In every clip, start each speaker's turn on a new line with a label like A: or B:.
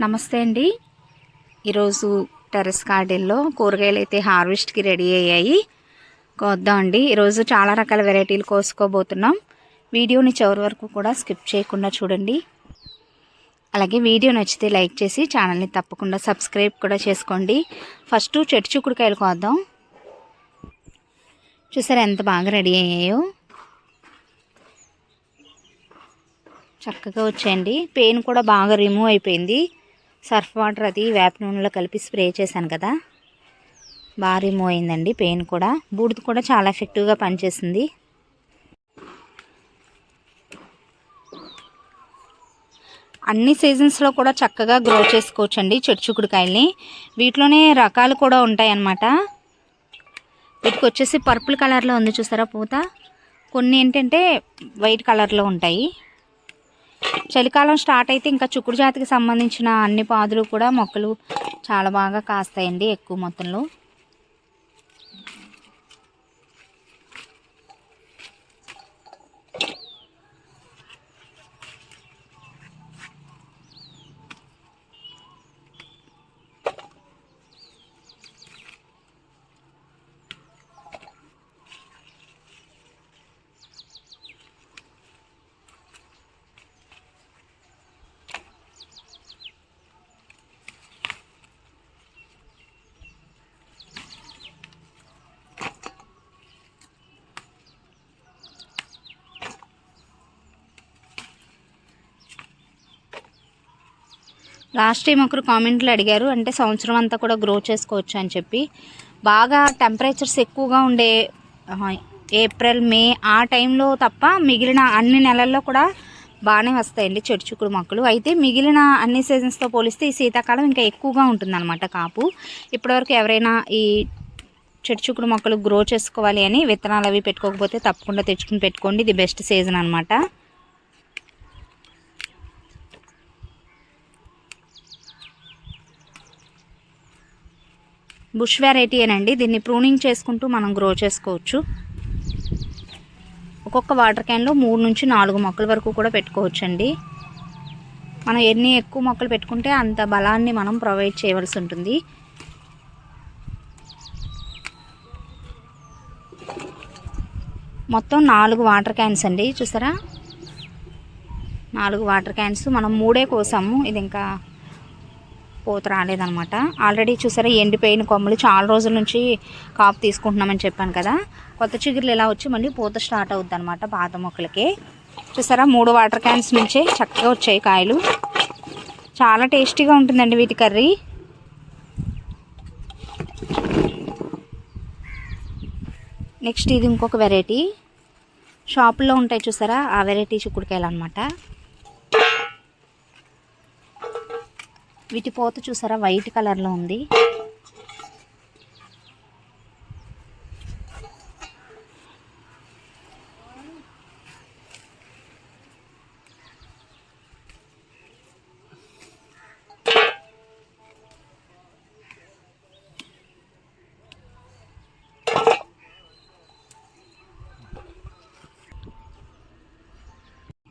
A: నమస్తే అండి. ఈరోజు టెర్రస్ గార్డెన్లో కూరగాయలు అయితే హార్వెస్ట్కి రెడీ అయ్యాయి. కోద్దాం అండి. ఈరోజు చాలా రకాల వెరైటీలు కోసుకోబోతున్నాం. వీడియోని చివరి వరకు కూడా స్కిప్ చేయకుండా చూడండి. అలాగే వీడియో నచ్చితే లైక్ చేసి ఛానల్ని తప్పకుండా సబ్స్క్రైబ్ కూడా చేసుకోండి. ఫస్ట్ చెట్టు చిక్కుడుకాయలు కోద్దాం. చూసారా ఎంత బాగా రెడీ అయ్యాయో. చక్కగా వచ్చాయండి. పెయిన్ కూడా బాగా రిమూవ్ అయిపోయింది. సర్ఫ్ వాటర్ అది వేప నూనెలో కలిపి స్ప్రే చేశాను కదా. బాగా రిమూవ్ అయిందండి పెయిన్ కూడా. బూడిద కూడా చాలా ఎఫెక్టివ్గా పనిచేసింది. అన్ని సీజన్స్లో కూడా చక్కగా గ్రో చేసుకోవచ్చండి చెట్టుచుకుడుకాయల్ని వీటిలోనే రకాలు కూడా ఉంటాయన్నమాట. వీటికి వచ్చేసి పర్పుల్ కలర్లో ఉంది చూసారా పూత? కొన్ని ఏంటంటే వైట్ కలర్లో ఉంటాయి. చలికాలం స్టార్ట్ అయితే ఇంకా చుక్కుడు జాతికి సంబంధించిన అన్ని పాదులు కూడా మొక్కలు చాలా బాగా కాస్తాయండి ఎక్కువ మొత్తంలో. లాస్ట్ టైం ఒకరు కామెంట్లు అడిగారు అంటే సంవత్సరం అంతా కూడా గ్రో చేసుకోవచ్చు అని చెప్పి. బాగా టెంపరేచర్స్ ఎక్కువగా ఉండే ఏప్రిల్ మే ఆ టైంలో తప్ప మిగిలిన అన్ని నెలల్లో కూడా బాగానే వస్తాయండి చెడు చిక్కుడు మొక్కలు. అయితే మిగిలిన అన్ని సీజన్స్తో పోలిస్తే ఈ శీతాకాలం ఇంకా ఎక్కువగా ఉంటుందన్నమాట కాపు. ఇప్పటివరకు ఎవరైనా ఈ చెడు చిక్కుడు మొక్కలు గ్రో చేసుకోవాలి అని విత్తనాలు అవి పెట్టుకోకపోతే తప్పకుండా తెచ్చుకుని పెట్టుకోండి. ఇది బెస్ట్ సీజన్ అనమాట బుష్ వెరైటీ అనండి దీన్ని ప్రూనింగ్ చేసుకుంటూ మనం గ్రో చేసుకోవచ్చు. ఒక్కొక్క వాటర్ క్యాన్లో మూడు నుంచి నాలుగు మొక్కల వరకు కూడా పెట్టుకోవచ్చు అండి మనం ఎన్ని ఎక్కువ మొక్కలు పెట్టుకుంటే అంత బలాన్ని మనం ప్రొవైడ్ చేయవలసి ఉంటుంది. మొత్తం నాలుగు వాటర్ క్యాన్స్ అండి. చూసారా? నాలుగు వాటర్ క్యాన్స్ మనం మూడే కోసాము. ఇది ఇంకా పూత రాలేదనమాట. ఆల్రెడీ చూసారా ఎండిపోయిన కొమ్మలు చాలా రోజుల నుంచి కాపు తీసుకుంటున్నామని చెప్పాను కదా. కొత్త చిగురులు ఇలా వచ్చి మళ్ళీ పూత స్టార్ట్ అవుద్ది అనమాట పాత మొక్కలకి. చూసారా మూడు వాటర్ క్యాన్స్ నుంచే చక్కగా వచ్చాయి కాయలు. చాలా టేస్టీగా ఉంటుందండి వీటి కర్రీ. నెక్స్ట్ ఇది ఇంకొక వెరైటీ షాపుల్లో ఉంటాయి చూసారా ఆ వెరైటీ చిక్కుడుకాయలు అనమాట వీటి పోత చూసారా? వైట్ కలర్లో ఉంది.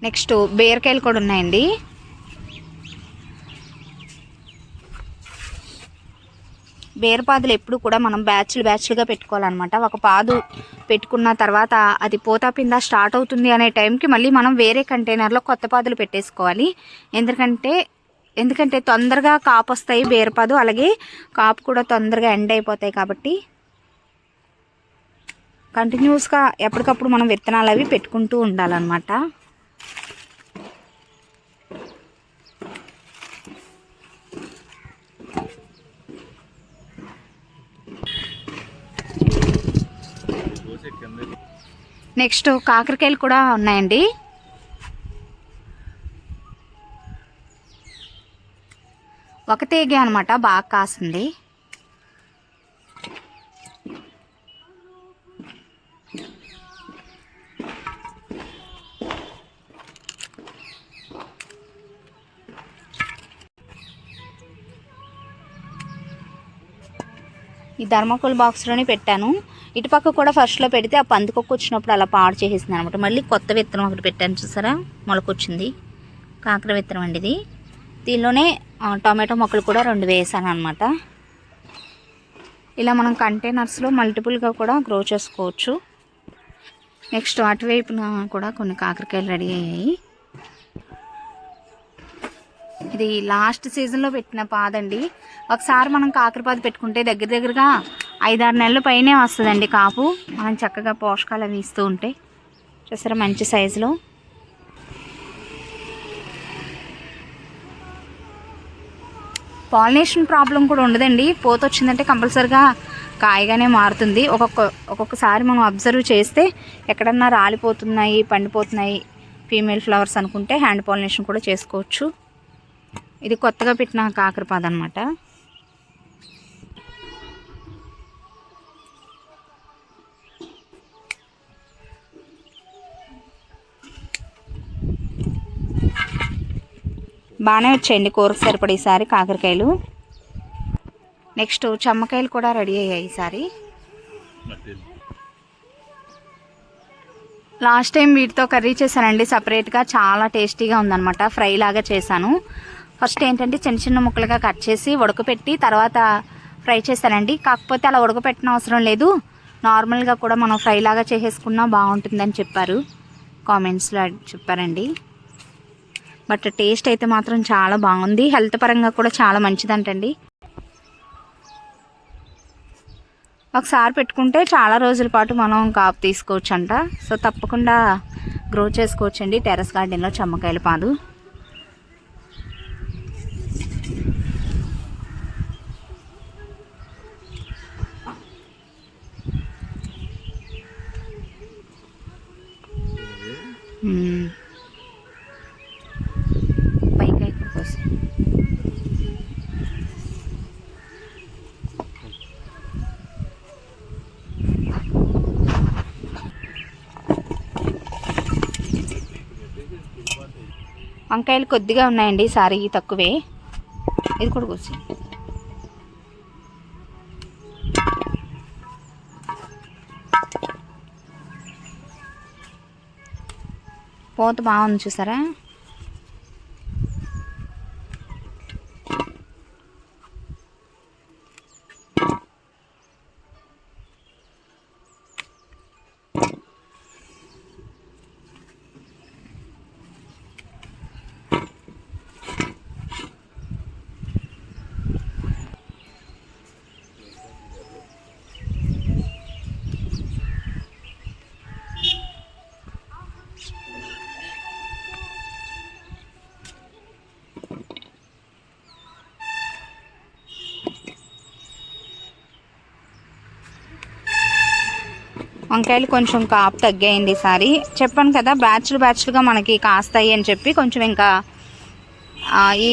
A: నెక్స్ట్ బీరకాయలు కూడా ఉన్నాయండి. బీరపాదులు ఎప్పుడు కూడా మనం బ్యాచ్లు బ్యాచ్లుగా పెట్టుకోవాలన్నమాట. ఒక పాదు పెట్టుకున్న తర్వాత అది పోతా పింద స్టార్ట్ అవుతుంది అనే టైంకి మళ్ళీ మనం వేరే కంటైనర్లో కొత్త పాదులు పెట్టేసుకోవాలి. ఎందుకంటే ఎందుకంటే తొందరగా కాపు వస్తాయి బీరపాదు అలాగే కాపు కూడా తొందరగా ఎండ్ అయిపోతాయి కాబట్టి కంటిన్యూస్గా ఎప్పటికప్పుడు మనం విత్తనాలు అవి పెట్టుకుంటూ ఉండాలన్నమాట. నెక్స్ట్ కాకరకాయలు కూడా ఉన్నాయండి. ఒక తేగే అనమాట బాగా కాస్తుంది ఈ ధర్మకోల్ బాక్స్లోనే పెట్టాను. ఇటుపక్క కూడా ఫస్ట్లో పెడితే ఆ పందికొక్క వచ్చినప్పుడు అలా పాడు చేసేసింది అనమాట మళ్ళీ కొత్త విత్తనం ఒకటి పెట్టాను చూసారా? మొలకొచ్చింది. కాకర విత్తనం అండి ఇది. దీనిలోనే ఆ, టొమాటో మొక్కలు కూడా రెండు వేసాను అనమాట ఇలా మనం కంటైనర్స్లో మల్టిపుల్గా కూడా గ్రో చేసుకోవచ్చు. నెక్స్ట్ అటువైపున కూడా కొన్ని కాకరకాయలు రెడీ అయ్యాయి. ఇది లాస్ట్ సీజన్లో పెట్టిన పాదండి. ఒకసారి మనం కాకరపాదు పెట్టుకుంటే దగ్గర దగ్గరగా ఐదారు నెలల పైనే వస్తుందండి కాపు. మనం చక్కగా పోషకాలు అవి ఇస్తూ ఉంటే. చూసారా మంచి సైజులో. పాలినేషన్ ప్రాబ్లం కూడా ఉండదండి. పోత వచ్చిందంటే కంపల్సరిగా కాయగానే మారుతుంది. ఒక్కొక్క ఒక్కొక్కసారి మనం అబ్జర్వ్ చేస్తే ఎక్కడన్నా రాలిపోతున్నాయి పండిపోతున్నాయి ఫీమేల్ ఫ్లవర్స్ అనుకుంటే హ్యాండ్ పాలినేషన్ కూడా చేసుకోవచ్చు. ఇది కొత్తగా పెట్టిన కాకరపాద అనమాట బాగానే వచ్చాయండి కూరకు సరిపడి ఈసారి కాకరకాయలు. నెక్స్ట్ చమ్మకాయలు కూడా రెడీ అయ్యాయి ఈసారి లాస్ట్ టైం వీటితో కర్రీ చేశానండి. సపరేట్గా చాలా టేస్టీగా ఉందన్నమాట. ఫ్రై లాగా చేశాను. ఫస్ట్ ఏంటంటే చిన్న చిన్న ముక్కలుగా కట్ చేసి ఉడకపెట్టి తర్వాత ఫ్రై చేశానండి. కాకపోతే అలా ఉడకపెట్టిన అవసరం లేదు. నార్మల్గా కూడా మనం ఫ్రై లాగా చేసేసుకున్నా బాగుంటుందని చెప్పారు. కామెంట్స్లో చెప్పారండి. బట్ టేస్ట్ అయితే మాత్రం చాలా బాగుంది. హెల్త్ పరంగా కూడా చాలా మంచిదంటండి. ఒకసారి పెట్టుకుంటే చాలా రోజుల పాటు మనం కాపు తీసుకోవచ్చు అంట సో తప్పకుండా గ్రో చేసుకోవచ్చండి. టెర్రస్ గార్డెన్లో చెమ్మకాయల పాదు. మ్మ్. వంకాయలు కొద్దిగా ఉన్నాయండి సారీ తక్కువే. ఇది కూడా కూర్చు. పోత బాగుంది చూసారా? వంకాయలు కొంచెం కాపు తగ్గాయండి ఈసారి చెప్పాను కదా బ్యాచ్లు బ్యాచ్లుగా మనకి కాస్తాయి అని చెప్పి కొంచెం ఇంకా ఈ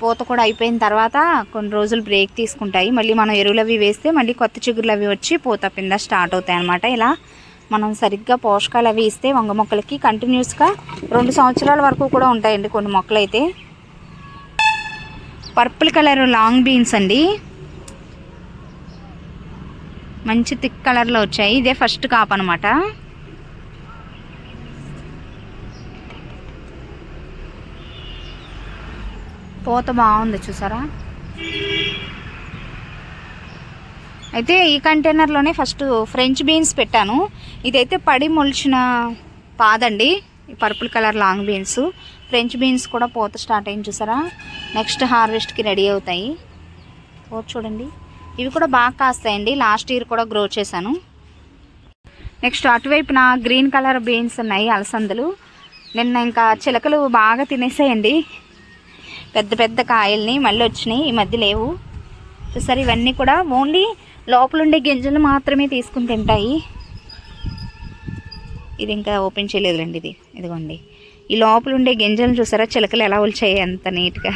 A: పూత కూడా అయిపోయిన తర్వాత కొన్ని రోజులు బ్రేక్ తీసుకుంటాయి. మళ్ళీ మనం ఎరువులు అవి వేస్తే మళ్ళీ కొత్త చిగురులు అవి వచ్చి పూత పింద స్టార్ట్ అవుతాయి అనమాట ఇలా మనం సరిగ్గా పోషకాలు అవి ఇస్తే వంగ మొక్కలకి కంటిన్యూస్గా రెండు సంవత్సరాల వరకు కూడా ఉంటాయండి కొన్ని మొక్కలు అయితే పర్పుల్ కలర్ లాంగ్ బీన్స్ అండి. మంచి థిక్ కలర్లో వచ్చాయి. ఇదే ఫస్ట్ కాప్ అనమాట పూత బాగుంది చూసారా? అయితే ఈ కంటైనర్లోనే ఫస్ట్ ఫ్రెంచ్ బీన్స్ పెట్టాను. ఇదైతే పడి మొలిచిన పాదండి. ఈ purple colour long beans. French beans కూడా పూత స్టార్ట్ అయింది చూసారా? నెక్స్ట్ హార్వెస్ట్కి రెడీ అవుతాయి. పూత చూడండి. ఇవి కూడా బాగా కాస్తాయండి. లాస్ట్ ఇయర్ కూడా గ్రో చేశాను. నెక్స్ట్ అటువైపున గ్రీన్ కలర్ బీన్స్ ఉన్నాయి అలసందలు. నిన్న ఇంకా చిలకలు బాగా తినేసాయండి. పెద్ద పెద్ద కాయల్ని మళ్ళీ వచ్చినాయి ఈ మధ్య లేవు. చూసారు ఇవన్నీ కూడా ఓన్లీ లోపలుండే గింజలు మాత్రమే తీసుకుని తింటాయి. ఇది ఇంకా ఓపెన్ చేయలేదులేండి ఇది. ఇదిగోండి. ఈ లోపల ఉండే గింజలు చూసారా? చిలకలు ఎలా ఒలిచాయి అంత నీట్గా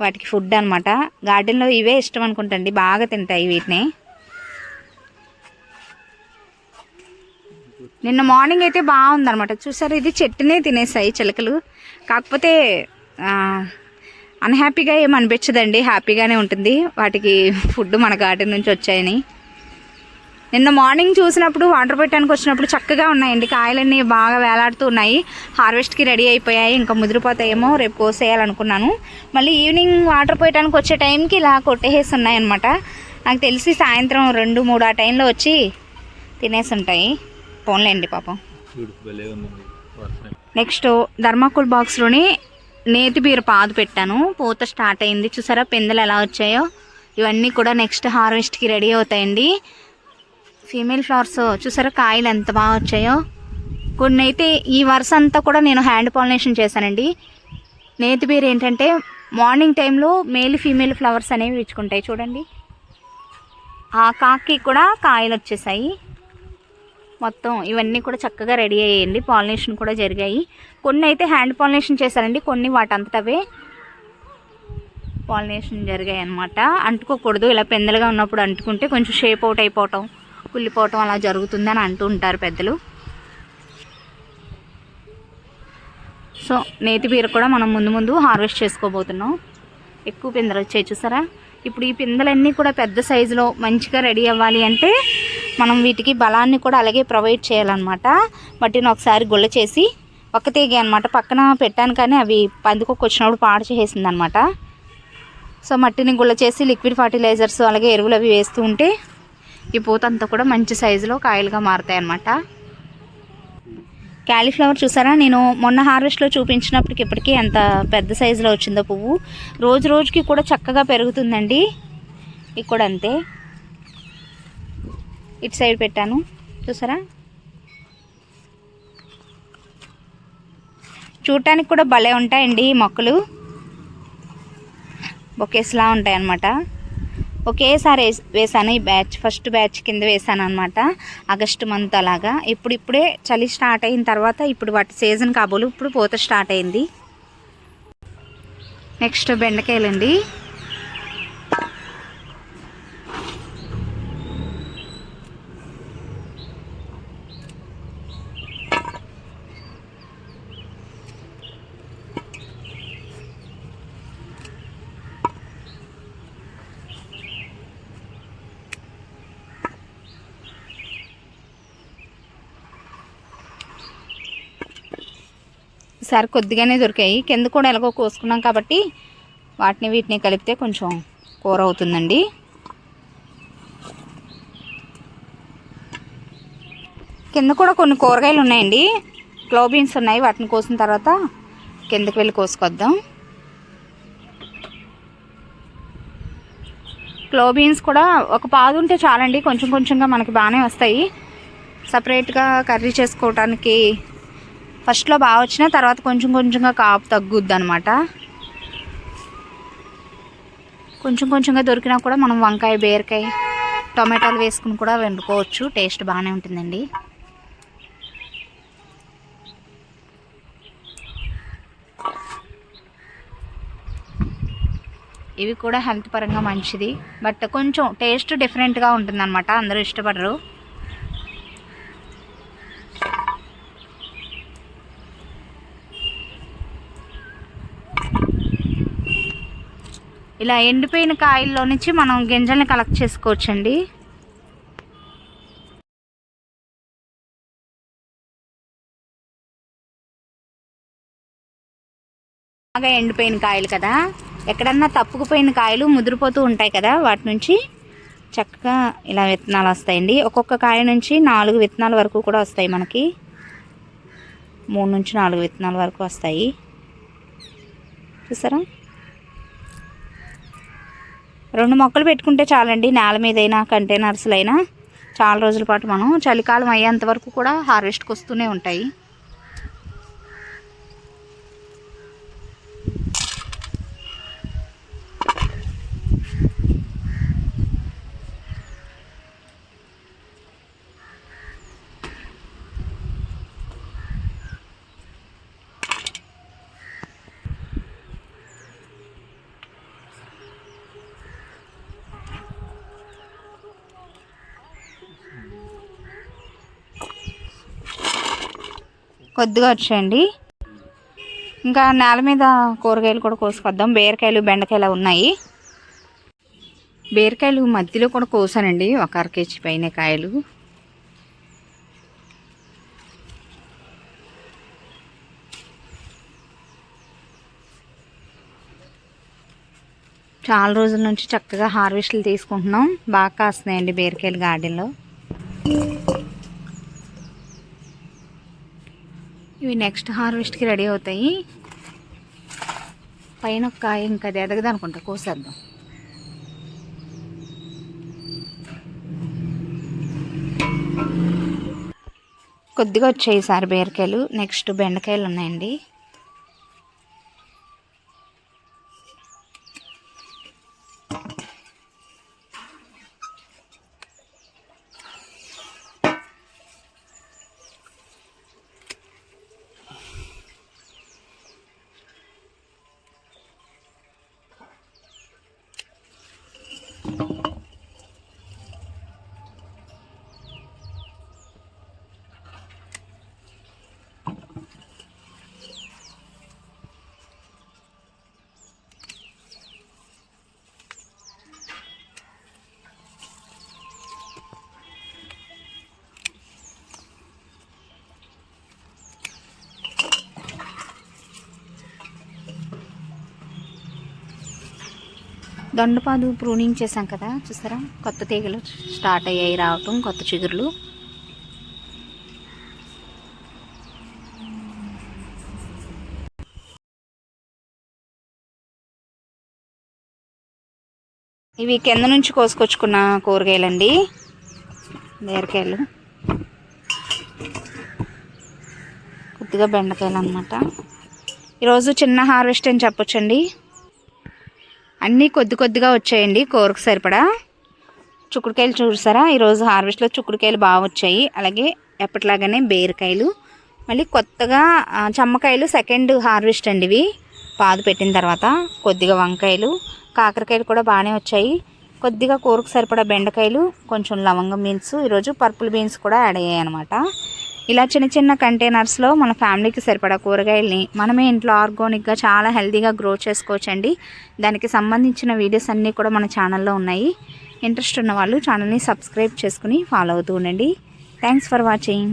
A: వాటికి ఫుడ్ అనమాట గార్డెన్లో ఇవే ఇష్టం అనుకుంటండి. బాగా తింటాయి వీటిని. నిన్న మార్నింగ్ అయితే బాగుందనమాట చూసారు? ఇది చెట్టునే తినేసాయి చిలకలు. కాకపోతే అన్హ్యాపీగా ఏం అనిపించదండి. హ్యాపీగానే ఉంటుంది. వాటికి ఫుడ్ మన గార్డెన్ నుంచి వచ్చాయని. నిన్న మార్నింగ్ చూసినప్పుడు వాటర్ పెట్టడానికి వచ్చినప్పుడు చక్కగా ఉన్నాయండి. కాయలన్నీ బాగా వేలాడుతూ ఉన్నాయి. హార్వెస్ట్కి రెడీ అయిపోయాయి. ఇంకా ముదిరిపోతాయేమో రేపు కోసేయాలనుకున్నాను. మళ్ళీ ఈవినింగ్ వాటర్ పోయటానికి వచ్చే టైంకి ఇలా కొట్టేసి ఉన్నాయన్నమాట. నాకు తెలిసి సాయంత్రం రెండు మూడు ఆ టైంలో వచ్చి తినేసి ఉంటాయి. పోన్లేండి పాపం. నెక్స్ట్ ధర్మాకుల్ బాక్స్లోని నేతి బీర పాదు పెట్టాను. పూత స్టార్ట్ అయింది. చూసారా పెందలు ఎలా వచ్చాయో? ఇవన్నీ కూడా నెక్స్ట్ హార్వెస్ట్కి రెడీ అవుతాయండి. ఫీమేల్ ఫ్లవర్స్ చూసారా? కాయలు ఎంత బాగా వచ్చాయో. కొన్ని అయితే ఈ వరుస అంతా కూడా నేను హ్యాండ్ పాలినేషన్ చేశానండి. నేతి బీర ఏంటంటే మార్నింగ్ టైంలో మేల్ ఫీమేల్ ఫ్లవర్స్ అనేవి ఇచ్చుకుంటాయి చూడండి. ఆ కాకి కూడా కాయలు వచ్చేసాయి. మొత్తం ఇవన్నీ కూడా చక్కగా రెడీ అయ్యాయండి పాలినేషన్ కూడా జరిగాయి. కొన్ని అయితే హ్యాండ్ పాలినేషన్ చేశారండి కొన్ని వాటంతటవే పాలినేషన్ జరిగాయి అనమాట అంటుకోకూడదు. ఇలా పెందలుగా ఉన్నప్పుడు అంటుకుంటే కొంచెం షేప్ అవుట్ అయిపోవటం. కుళ్ళిపోవటం అలా జరుగుతుంది అని అంటూ ఉంటారు పెద్దలు. సో నేతి బీర కూడా మనం ముందు ముందు హార్వెస్ట్ చేసుకోబోతున్నాం. ఎక్కువ పిందెలు వచ్చాయి చూసారా? ఇప్పుడు ఈ పిందెలన్నీ కూడా పెద్ద సైజులో మంచిగా రెడీ అవ్వాలి అంటే మనం వీటికి బలాన్ని కూడా అలాగే ప్రొవైడ్ చేయాలన్నమాట. మట్టిని ఒకసారి గుల్ల చేసి ఒక్క తీగ అనమాట పక్కన పెట్టాను కానీ అవి పందుకొక వచ్చినప్పుడు పాడు చేసేసింది అనమాట సో మట్టిని గుల్ల చేసి లిక్విడ్ ఫర్టిలైజర్స్ అలాగే ఎరువులు అవి వేస్తూ ఉంటే ఈ పూత అంతా కూడా మంచి సైజులో కాయలుగా మారుతాయి అన్నమాట. క్యాలీఫ్లవర్ చూసారా? నేను మొన్న హార్వెస్ట్లో చూపించినప్పటికి ఇప్పటికీ ఎంత పెద్ద సైజులో వచ్చిందో పువ్వు. రోజు రోజుకి కూడా చక్కగా పెరుగుతుందండి. ఇది కూడా అంతే. ఇటు సైడ్ పెట్టాను. చూసారా? చూడటానికి కూడా భలే ఉంటాయండి మొక్కలు. బొకేస్లా ఉంటాయన్నమాట. ఒకేసారి వేస్- వేసాను ఈ బ్యాచ్ ఫస్ట్ బ్యాచ్ కింద వేసాను అనమాట ఆగస్టు మంత్ అలాగా. ఇప్పుడు ఇప్పుడే చలి స్టార్ట్ అయిన తర్వాత ఇప్పుడు వాటి సీజన్ కాబోలు ఇప్పుడు పూత స్టార్ట్ అయింది. నెక్స్ట్ బెండకాయలండి. ఈసారి కొద్దిగానే దొరికాయి. కింద కూడా ఎలాగో కోసుకున్నాం కాబట్టి వాటిని వీటిని కలిపితే కొంచెం కూర అవుతుందండి. కింద కూడా కొన్ని కూరగాయలు ఉన్నాయండి. క్లో బీన్స్ ఉన్నాయి. వాటిని కోసిన తర్వాత కిందకి వెళ్ళి కోసుకొద్దాం. క్లో బీన్స్ కూడా ఒక పాదు ఉంటే చాలండి. కొంచెం కొంచెంగా మనకి బాగానే వస్తాయి. సపరేట్గా కర్రీ చేసుకోవటానికి ఫస్ట్లో బాగా వచ్చిన తర్వాత కొంచెం కొంచెంగా కాపు తగ్గుద్ది అనమాట కొంచెం కొంచెంగా దొరికినా కూడా మనం వంకాయ బీరకాయ టొమాటోలు వేసుకుని కూడా వండుకోవచ్చు. టేస్ట్ బాగానే ఉంటుందండి. ఇవి కూడా హెల్త్ పరంగా మంచిది. బట్ కొంచెం టేస్ట్ డిఫరెంట్గా ఉంటుందన్నమాట అందరూ ఇష్టపడరు. ఇలా ఎండిపోయిన కాయల్లో నుంచి మనం గింజల్ని కలెక్ట్ చేసుకోవచ్చండి. బాగా ఎండిపోయిన కాయలు కదా. ఎక్కడన్నా తప్పుకుపోయిన కాయలు ముదిరిపోతూ ఉంటాయి కదా వాటి నుంచి. చక్కగా ఇలా విత్తనాలు వస్తాయండి. ఒక్కొక్క కాయ నుంచి నాలుగు విత్తనాల వరకు కూడా వస్తాయి మనకి. మూడు నుంచి నాలుగు విత్తనాల వరకు వస్తాయి. చూసారా? రెండు మొక్కలు పెట్టుకుంటే చాలండి నేల మీదైనా కంటైనర్స్లైనా. చాలా రోజుల పాటు మనం చలికాలం అయ్యేంత వరకు కూడా హార్వెస్ట్కి వస్తూనే ఉంటాయి. కొద్దిగా వచ్చేయండి. ఇంకా నేల మీద కూరగాయలు కూడా కోసుకొద్దాం. బీరకాయలు బెండకాయలు ఉన్నాయి. బీరకాయలు మధ్యలో కూడా కోసానండి. ఒక అర కేజీ పైన కాయలు. చాలా రోజుల నుంచి చక్కగా హార్వెస్ట్లు తీసుకుంటున్నాం. బాగా కాస్తున్నాయండి బీరకాయలు గార్డెన్లో. ఇవి నెక్స్ట్ హార్వెస్ట్కి రెడీ అవుతాయి. పైన ఒక కాయ ఇంకా అది ఎదగదు అనుకుంటా కోసేద్దాం. కొద్దిగా వచ్చాయి సార్ బీరకాయలు నెక్స్ట్ బెండకాయలు ఉన్నాయండి. దొండపాదు ప్రూనింగ్ చేశాం కదా చూసారా కొత్త తీగలు స్టార్ట్ అయ్యాయి రావటం కొత్త చిగురులు. ఇవి కింద నుంచి కోసుకొచ్చుకున్న కూరగాయలండి. బీరకాయలు. కొద్దిగా బెండకాయలు అనమాట ఈరోజు చిన్న హార్వెస్ట్ అని చెప్పొచ్చండి. అన్నీ కొద్ది కొద్దిగా వచ్చాయండి కూరకు సరిపడా. చుక్కుడుకాయలు చూసారా? ఈరోజు హార్వెస్ట్లో చుక్కుడుకాయలు బాగా వచ్చాయి. అలాగే ఎప్పటిలాగానే బీరకాయలు. మళ్ళీ కొత్తగా చమ్మకాయలు సెకండ్ హార్వెస్ట్ అండి ఇవి. పాదు పెట్టిన తర్వాత కొద్దిగా వంకాయలు కాకరకాయలు కూడా బాగానే వచ్చాయి. కొద్దిగా కూరకు సరిపడా బెండకాయలు కొంచెం లవంగం బీన్స్ ఈరోజు పర్పుల్ బీన్స్ కూడా యాడ్ అయ్యాయి అనమాట ఇలా చిన్న చిన్న కంటైనర్స్లో మన ఫ్యామిలీకి సరిపడా కూరగాయల్ని మనమే ఇంట్లో ఆర్గానిక్గా చాలా హెల్తీగా గ్రో చేసుకోవచ్చండి. దానికి సంబంధించిన వీడియోస్ అన్నీ కూడా మన ఛానల్లో ఉన్నాయి. ఇంట్రెస్ట్ ఉన్న వాళ్ళు ఛానల్ని సబ్స్క్రైబ్ చేసుకుని ఫాలో అవుతూ ఉండండి. Thanks for watching.